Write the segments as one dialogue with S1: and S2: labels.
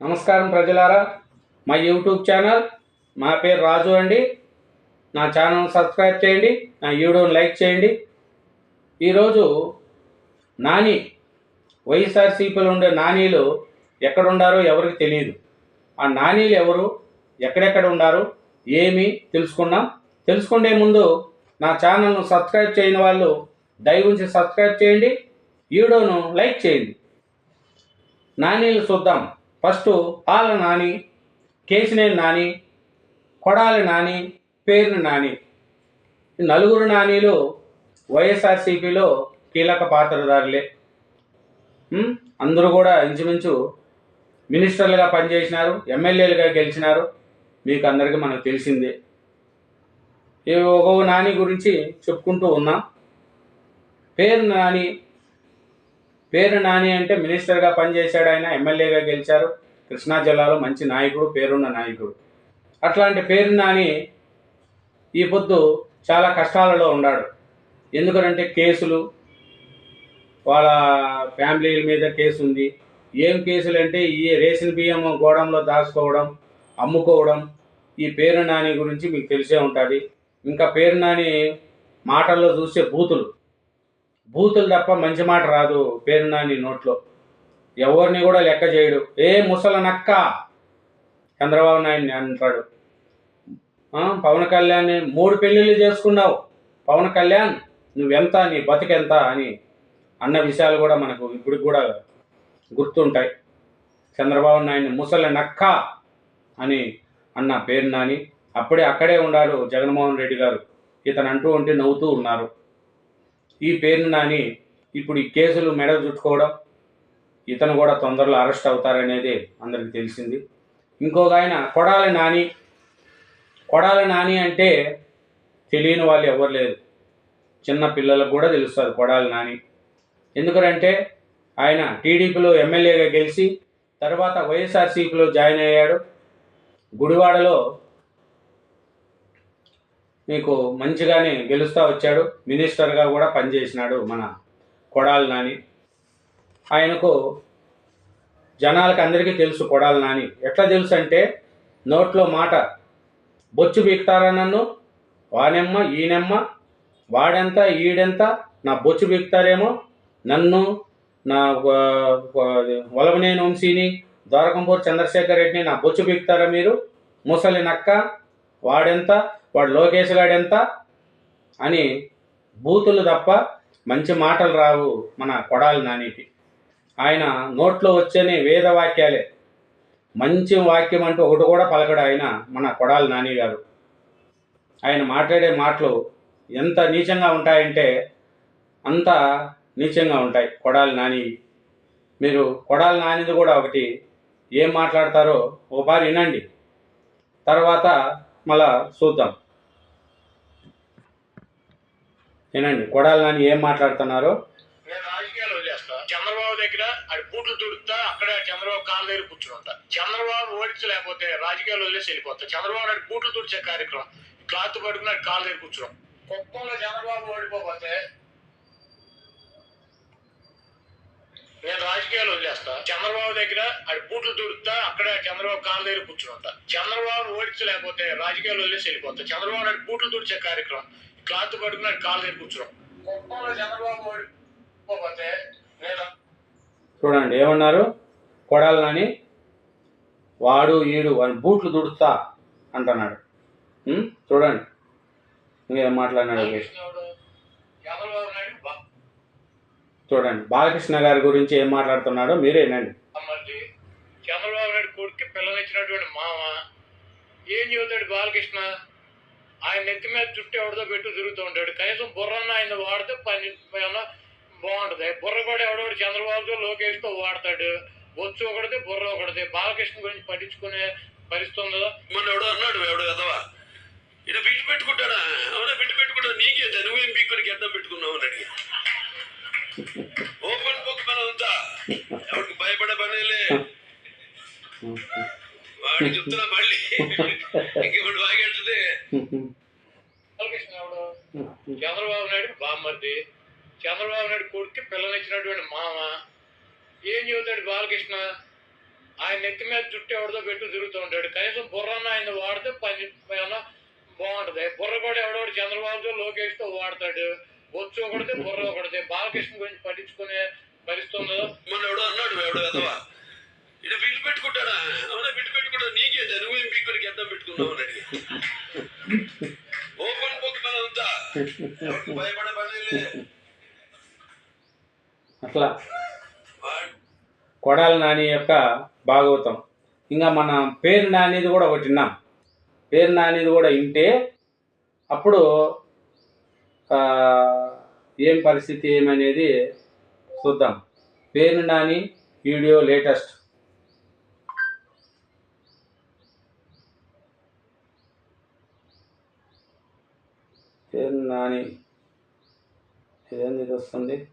S1: నమస్కారం ప్రజలారా. మా యూట్యూబ్ ఛానల్ మా పేరు రాజు అండి. నా ఛానల్ సబ్స్క్రైబ్ చేయండి నా వీడియోని లైక్ చేయండి. ఈరోజు నాని వైఎస్ఆర్సీపీలో ఉండే నానీలు ఎక్కడ ఉండారో ఎవరికి తెలియదు ఆ నానీలు ఎవరు ఎక్కడెక్కడ ఉండారు ఏమి తెలుసుకున్నాం తెలుసుకునే ముందు నా ఛానల్ను సబ్స్క్రైబ్ చేయని వాళ్ళు దయవుంచి సబ్స్క్రైబ్ చేయండి వీడియోను లైక్ చేయండి. నానీలు చూద్దాం. ఫస్ట్ ఆల నాని కేసినేని నాని కొడాలి నాని పేరుని నాని. నలుగురు నానీలు వైఎస్ఆర్సీపీలో కీలక పాత్రధారులే. అందరూ కూడా ఇంచుమించు మినిస్టర్లుగా పనిచేసినారు ఎమ్మెల్యేలుగా గెలిచినారు. మీకు అందరికీ మనకు తెలిసిందే. ఈ ఒక్కో నాని గురించి చెప్పుకుంటూ ఉన్నాం. పేరు నాని పేరు నాని అంటే మినిస్టర్గా పనిచేశాడు ఆయన ఎమ్మెల్యేగా గెలిచారు. కృష్ణా జిల్లాలో మంచి నాయకుడు పేరున్న నాయకుడు. అట్లాంటి పేరు నాని ఈ పొద్దు చాలా కష్టాలలో ఉన్నాడు. ఎందుకంటే కేసులు వాళ్ళ ఫ్యామిలీ మీద కేసు ఉంది ఏం కేసులు అంటే ఈ రేషన్ బియ్యం గోడంలో దాచుకోవడం అమ్ముకోవడం ఈ పేరు నాని గురించి మీకు తెలిసే ఉంటుంది. ఇంకా పేరు నాని మాటల్లో చూసే బూతులు. బూతులు తప్ప మంచి మాట రాదు పేరు నాని నోట్లో. ఎవరిని కూడా లెక్క చేయడు. ఏ ముసల నక్క చంద్రబాబు నాయుడిని అంటాడు. పవన్ కళ్యాణ్ మూడు పెళ్ళిళ్ళు చేసుకున్నావు. పవన్ కళ్యాణ్ నువ్వెంత నీ బతికెంత అని అన్న విషయాలు కూడా మనకు ఇప్పుడు కూడా గుర్తుంటాయి. చంద్రబాబు నాయుడిని ముసలి నక్క అని అన్న పేరు నాని అప్పుడే అక్కడే ఉన్నాడు జగన్మోహన్ రెడ్డి గారు. ఇతను అంటూ ఉంటే నవ్వుతూ ఉన్నారు. ఈ పేరు నాని ఇప్పుడు ఈ కేసులు మెడ చుట్టుకోవడం ఇతను కూడా తొందరలో అరెస్ట్ అవుతారనేది అందరికీ తెలిసింది. ఇంకొక ఆయన కొడాలి నాని. కొడాలి నాని అంటే తెలియని వాళ్ళు ఎవరు లేరు. చిన్న పిల్లలకు కూడా తెలుస్తుంది కొడాలి నాని. ఎందుకంటే ఆయన టీడీపీలో ఎమ్మెల్యేగా గెలిచి తర్వాత వైఎస్ఆర్సీపీలో జాయిన్ అయ్యాడు. గుడివాడలో మీకు మంచిగానే గెలుస్తూ వచ్చాడు. మినిస్టర్గా కూడా పనిచేసినాడు మన కొడాలి నాని. ఆయనకు జనాలకు అందరికీ తెలుసు కొడాలి నాని. ఎట్లా తెలుసు అంటే నోట్లో మాట బొచ్చు బీక్తారా నన్ను? వానెమ్మ ఈయనెమ్మ వాడెంత ఈడెంత నా బొచ్చు బీక్తారేమో నన్ను నా వలవనేని వంశీని ద్వారకంపూర్ చంద్రశేఖర్ రెడ్డిని నా బొచ్చు బీక్తారా మీరు? ముసలి నక్క వాడెంత వాడు లోకేష్ గాడెంత? అని బూతులు తప్ప మంచి మాటలు రావు మన కొడాలి నానికి. ఆయన నోట్లో వచ్చేనే వేద వాక్యాలే మంచి వాక్యం అంటూ ఒకటి కూడా పలకడు ఆయన మన కొడాలి నాని గారు. ఆయన మాట్లాడే మాటలు ఎంత నీచంగా ఉంటాయంటే అంత నీచంగా ఉంటాయి కొడాలి నాని. మీరు కొడాలి నానిది కూడా ఒకటి ఏం మాట్లాడతారో ఒకసారి వినండి. తర్వాత మళ్ళా చూద్దాం. వినండి కొడాలి నాని ఏం మాట్లాడుతున్నారో
S2: నేను రాజకీయాలు వదిలేస్తా చంద్రబాబు దగ్గర అది బూట్లు తుడుతా అక్కడ చంద్రబాబు కాళ్ళ దగ్గర కూర్చుంటా చంద్రబాబు ఓడించలేకపోతే రాజకీయాలు వదిలేసి వెళ్ళిపోతా చంద్రబాబు నాయుడు బూట్లు తుడిచే కార్యక్రమం. క్లాత్ పట్టుకుని కాళ్ళ దగ్గర కూర్చున్నాం. కుప్పంలో చంద్రబాబు ఓడిపోతే నేను రాజకీయాలు వదిలేస్తా. చంద్రబాబు దగ్గర అది బూట్లు తుడుతా అక్కడ చంద్రబాబు కాళ్ళ దగ్గర కూర్చుంటా ఉంటా చంద్రబాబు ఓడించలేకపోతే రాజకీయాలు వదిలేసి వెళ్ళిపోతా చంద్రబాబు నాయుడు బూట్లు తుడిచే కార్యక్రమం. క్లాత్ పట్టుకుని కాళ్ళ దగ్గర కూర్చున్నాం. కుప్పంలో చంద్రబాబు ఓడిపోతే
S1: చూడండి ఏమన్నారు? కొడాలి నాని వాడు ఈడు అని బూట్లు దుడుతా అంటున్నాడు? చూడండి. ఇంకేం మాట్లాడినాడు లోకేష్.
S2: చంద్రబాబు నాయుడు
S1: చూడండి. బాలకృష్ణ గారి గురించి ఏం మాట్లాడుతున్నాడో మీరే వినండి.
S2: బామ్మర్ది చంద్రబాబు నాయుడు కొడుకు పిల్లనిచ్చినటువంటి మామ ఏం చెబుతాడు బాలకృష్ణ? ఆయన నెత్తి మీద చుట్టూ ఎవరితో పెట్టు తిరుగుతూ ఉంటాడు. కనీసం బుర్రన్న ఆయన వాడితే పని బాగుంటది. బుర్ర కూడా ఎవడోడు చంద్రబాబుతో లోకేష్తో వాడతాడు. బొచ్చు ఒకటిది బుర్ర ఒకటిది బాలకృష్ణ గురించి పట్టించుకునే పరిస్థితి ఉందా?
S3: మొన్న ఎవడో అన్నాడు ఎవడో కదవా? ఇది బిడ్డు పెట్టుకుంటాడా? అవునా బిడ్డు పెట్టుకుంటాడు? నీకేంత నువ్వేం పీక్కుడికి అడ్డం పెట్టుకున్నావు అని ఓపెన్ బుక్ మన ఉందా? ఎవరికి భయపడే పనేలే వాడికి చెప్తున్నా మళ్ళీ. బాగెడుతుంది
S2: బాలకృష్ణ ఎవడు? చంద్రబాబు నాయుడు బామ్మర్ది. చంద్రబాబు నాయుడు కొడుకు పిల్లనిచ్చినటువంటి మామ. ఏం చెబుతాడు బాలకృష్ణ? ఆయన నెత్తి మీద జుట్టు ఎవరిదో పెట్టు తిరుగుతూ ఉంటాడు. కనీసం బుర్రన్న ఆయన వాడితే పని ఏమన్నా బాగుంటది. బుర్ర కూడా ఎవడోడు చంద్రబాబుతో లోకేష్తో వాడతాడు. బొచ్చు ఒకటితే బుర్ర ఒకటితే బాలకృష్ణ గురించి పట్టించుకునే పరిస్థితి
S3: మొన్న ఎవడో అన్నాడు ఎవడో కదవా ఇది బిల్లు పెట్టుకుంటాడా? అవునా బిల్లు పెట్టుకుంటా నీకేంటి? నువ్వేం పీక్కుడికి అడ్డం పెట్టుకున్నావు అని ఓపెన్ బుక్ అంతా. ఎవరికి భయపడే పని లేదు.
S1: అట్లా.
S3: కొడాల
S1: కొడాలి నాని యొక్క భాగవతం. ఇంకా మన పేరు నానిది కూడా ఒకటి విన్నాం. పేరు నానిది కూడా వింటే అప్పుడు ఏం పరిస్థితి ఏమనేది చూద్దాం. పేరు నాని వీడియో లేటెస్ట్. పేరు నాని ఇదేంది వస్తుంది?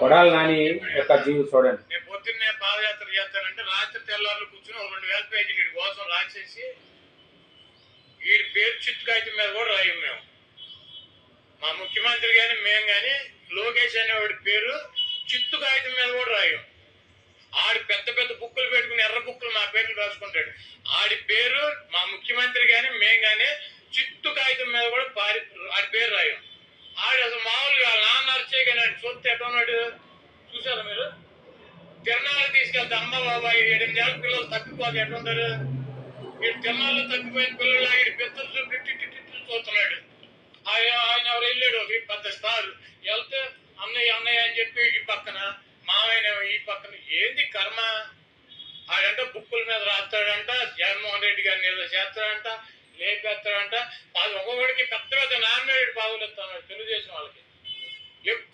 S1: కొడాలి నాని యొక్క జీవి చూడండి.
S2: నేను పొద్దున్నే పాదయాత్ర చేస్తానంటే రాత్రి తెల్లారులు కూర్చుని ఒక రెండు వేల పేజీలు వీడి కోసం రాసేసి వీడి పేరు చిత్తు కాగితం మీద కూడా రాయం మేము. మా ముఖ్యమంత్రి కానీ మేము కానీ లోకేష్ అనేవాడి పేరు చిత్తు కాగితం మీద కూడా రాయం. ఆడి పెద్ద పెద్ద బుక్కులు పెట్టుకుని ఎర్ర బుక్కులు మా పేర్లు రాసుకుంటాడు. ఆడి పేరు మా ముఖ్యమంత్రి కానీ మేము కానీ చిత్తు కాగితం మీద కూడా పారి ఆడి పేరు రాయం. ఆడు అసలు మామూలుగా నాన్న అరిచే చూస్తే ఆడి చూసారా మీరు? తిరణాలు తీసుకెళ్తే అమ్మ బాబా ఎనిమిది ఏళ్ళ పిల్లలు తప్పిపోతే ఎట్లుంటారు వీడు తిరణాలు తప్పిపోయిన పిల్లలు వీడి పెద్దలు చూస్తున్నాడు. ఆయన ఆయన ఎవరు వెళ్ళాడు? ఒక పెద్ద స్టార్. వెళ్తే అన్నయ్య అన్నయ్య అని చెప్పి ఈ పక్కన మామయ్య ఈ పక్కన. ఏంది కర్మ? ఆడంట బుక్కుల మీద రాస్తాడంట జగన్మోహన్ రెడ్డి గారిని ఏదో చేస్తాడంట లేపేస్తాడంట. అది ఒక్కొక్కడికి పెద్ద పెద్ద నామినేటెడ్ పదవులు ఇస్తాడు తెలుగుదేశం వాళ్ళకి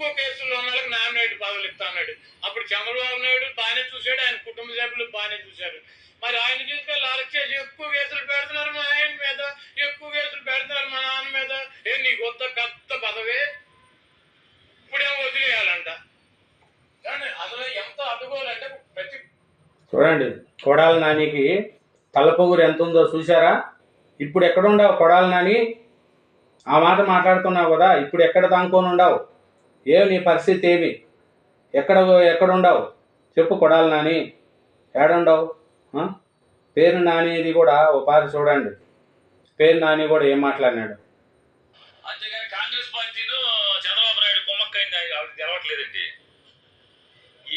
S2: ఎక్కువ కేసుల్లో ఉన్న వాళ్ళకి నామినేట్ పదవులు ఇస్తాడు అప్పుడు చంద్రబాబు నాయుడు బాగానే చూశాడు ఆయన కుటుంబ సభ్యులు బాగానే చూశారు. మరి ఆయన తీసుకెళ్ళి అరెస్ట్ చేసి ఎక్కువ కేసులు పెడుతున్నారు మా ఆయన మీద ఎక్కువ కేసులు పెడుతున్నారు మా నాన్న మీద. ఏ నీకు కొత్త పెద్ద పదవి? ఇప్పుడేమో వదిలేయాలంట? కానీ అసలు ఎంత అడ్డుకోవాలంటే ప్రతి
S1: చూడండి కొడాలి నానికి తలపొగురు ఎంత ఉందో చూసారా ఇప్పుడు ఎక్కడుండవు కొడాలి నాని? ఆ మాట మాట్లాడుతున్నావు కదా ఇప్పుడు ఎక్కడ దాంకొని ఉండవు నీ పరిస్థితి ఏమి? ఎక్కడ ఎక్కడుండవు? చెప్పు కొడాలి నాని. ఏడుండవు? ఆ? పేరు నానిది కూడా ఓ చూడండి. పేరు నాని కూడా ఏం మాట్లాడినాడు?
S4: అంతేగాని కాంగ్రెస్ పార్టీను చంద్రబాబు నాయుడు కుమ్మక్కైంది. ఆవిడ తెలవట్లేదండి.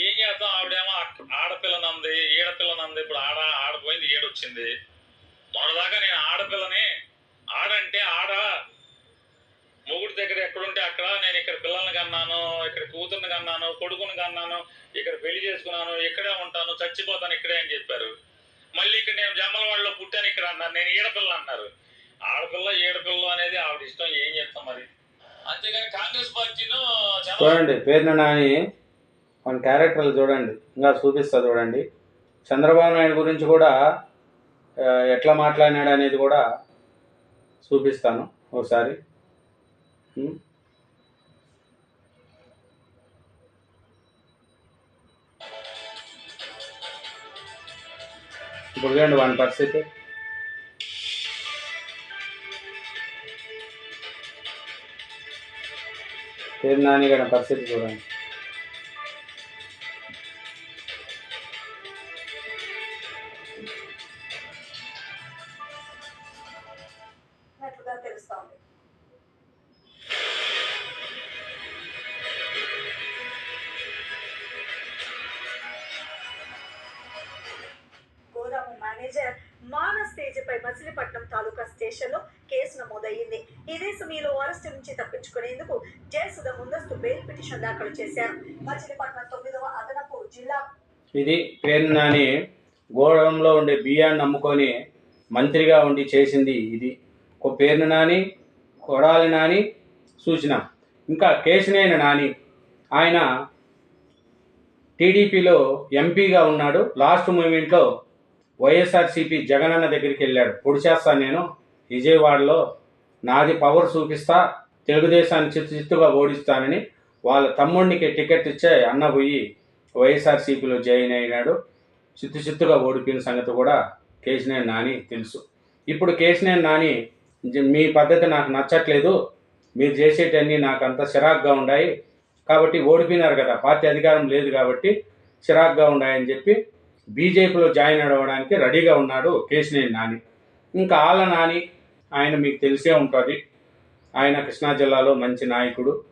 S4: ఏం చేద్దాం? ఆవిడేమో అక్- ఆడపిల్ల నంది ఈడపిల్ల నంది. ఇప్పుడు ఆడ ఆడపోయింది ఈడొచ్చింది. మొన్నదాకా నేను ఆడపిల్లని ఆడంటే ఆడ మొగుడి దగ్గర ఎక్కడుంటే అక్కడ నేను ఇక్కడ పిల్లల్ని కన్నాను ఇక్కడ కూతుర్ని కన్నాను కొడుకుని కన్నాను ఇక్కడ పెళ్ళి చేసుకున్నాను ఇక్కడే ఉంటాను చచ్చిపోతాను ఇక్కడే అని చెప్పారు. మళ్ళీ ఇక్కడ నేను జమ్మలవాడలో పుట్టాను ఇక్కడ అన్నారు. నేను ఈడపిల్ల అన్నారు. ఆడపిల్ల ఈడపిల్ల అనేది ఆవిడ ఇష్టం ఏం చేస్తాం మరి? అంతేగాని కాంగ్రెస్ పార్టీను
S1: చూడండి పేరు నాని మన క్యారెక్టర్లు చూడండి ఇంకా చూపిస్తా చూడండి. చంద్రబాబు నాయుడు గురించి కూడా ఎట్లా మాట్లాడినాడు అనేది కూడా చూపిస్తాను ఒకసారి. ఇప్పుడు చూడండి వాని పరిస్థితి. తిరునాని నాని గారి పరిస్థితి చూడండి.
S5: ఉన్నట్లుగా తెలుస్తోంది మచిలీపట్నం తాలూకా స్టేషన్లో కేసు నమోదయ్యింది. ఇదే సమయంలో అరెస్ట్ నుంచి తప్పించుకునేందుకు జయసుధ ముందస్తు బెయిల్ పిటిషన్ దాఖలు చేశారు. మచిలీపట్నం తొమ్మిదవ అదనపు జిల్లా
S1: ఇది పేరు నాని గోడంలో ఉండే బియ్యాన్ని నమ్ముకొని మంత్రిగా ఉండి చేసింది ఇది. ఒక పేరుని నాని కొడాలి నాని సూచన. ఇంకా కేశినేని నాని. ఆయన టీడీపీలో ఎంపీగా ఉన్నాడు. లాస్ట్ మూమెంట్లో వైఎస్ఆర్సీపీ జగనన్న దగ్గరికి వెళ్ళాడు. పొడి చేస్తాను నేను. విజయవాడలో నాది పవర్ చూపిస్తా. తెలుగుదేశాన్ని చిత్తు చిత్తుగా ఓడిస్తానని వాళ్ళ తమ్ముడికి టికెట్ ఇచ్చే అన్న పోయి వైఎస్ఆర్సీపీలో జాయిన్ అయినాడు. చిత్తు చిత్తుగా ఓడిపోయిన సంగతి కూడా కేశినేని నాని తెలుసు. ఇప్పుడు కేశినేని నాని మీ పద్ధతి నాకు నచ్చట్లేదు. మీరు చేసేటన్నీ నాకు అంత చిరాగ్గా ఉన్నాయి కాబట్టి ఓడిపోయినారు కదా పార్టీ అధికారం లేదు కాబట్టి చిరాగ్గా ఉన్నాయని చెప్పి బీజేపీలో జాయిన్ అవ్వడానికి రెడీగా ఉన్నాడు కేశినేని నాని. ఇంకా ఆల నాని ఆయన మీకు తెలిసే ఉంటుంది. ఆయన కృష్ణా జిల్లాలో మంచి నాయకుడు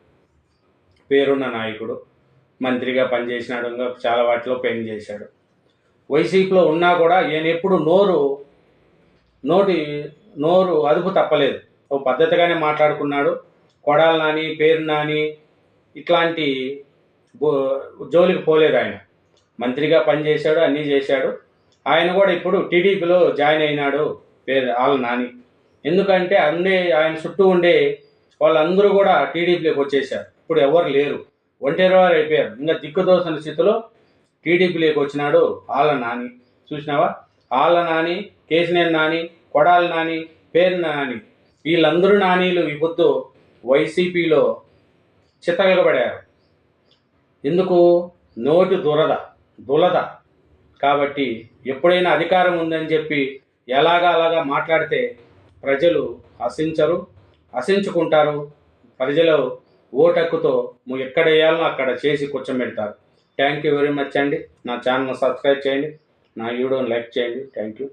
S1: పేరున్న నాయకుడు మంత్రిగా పనిచేసినాడు ఇంకా చాలా వాటిలో పని చేశాడు. వైసీపీలో ఉన్నా కూడా ఈయన ఎప్పుడు నోరు నోటి నోరు అదుపు తప్పలేదు. ఓ పద్ధతిగానే మాట్లాడుకున్నాడు. కొడాలి నాని పేరు నాని ఇట్లాంటి జోలికి పోలేదు ఆయన. మంత్రిగా పనిచేశాడు అన్నీ చేశాడు. ఆయన కూడా ఇప్పుడు టీడీపీలో జాయిన్ అయినాడు పేరు ఆళ్ళ నాని. ఎందుకంటే అన్నీ ఆయన చుట్టూ ఉండే వాళ్ళందరూ కూడా టీడీపీలోకి వచ్చేసారు ఇప్పుడు ఎవరు లేరు. ఒంటరివారు అయిపోయారు. ఇంకా దిక్కుదోసిన స్థితిలో టీడీపీలోకి వచ్చినాడు ఆళ్ళ నాని. చూసినావా? ఆళ్ళ నాని కేసినేని నాని కొడాల నాని పేరు నాని. వీళ్ళందరూ నానీలు ఈ పొద్దు వైసీపీలో చిత్తగలబడారు. ఎందుకు? నోటి దురద. దులద. కాబట్టి ఎప్పుడైనా అధికారం ఉందని చెప్పి ఎలాగా అలాగా మాట్లాడితే ప్రజలు హసించరు హసించుకుంటారు. ప్రజలు ఓటక్కుతో నువ్వు ఎక్కడ వేయాలనో అక్కడ చేసి కూర్చోబెడతారు. థ్యాంక్ యూ వెరీ మచ్ అండి. నా ఛానల్ సబ్స్క్రైబ్ చేయండి. నా వీడియోని లైక్ చేయండి. Thank you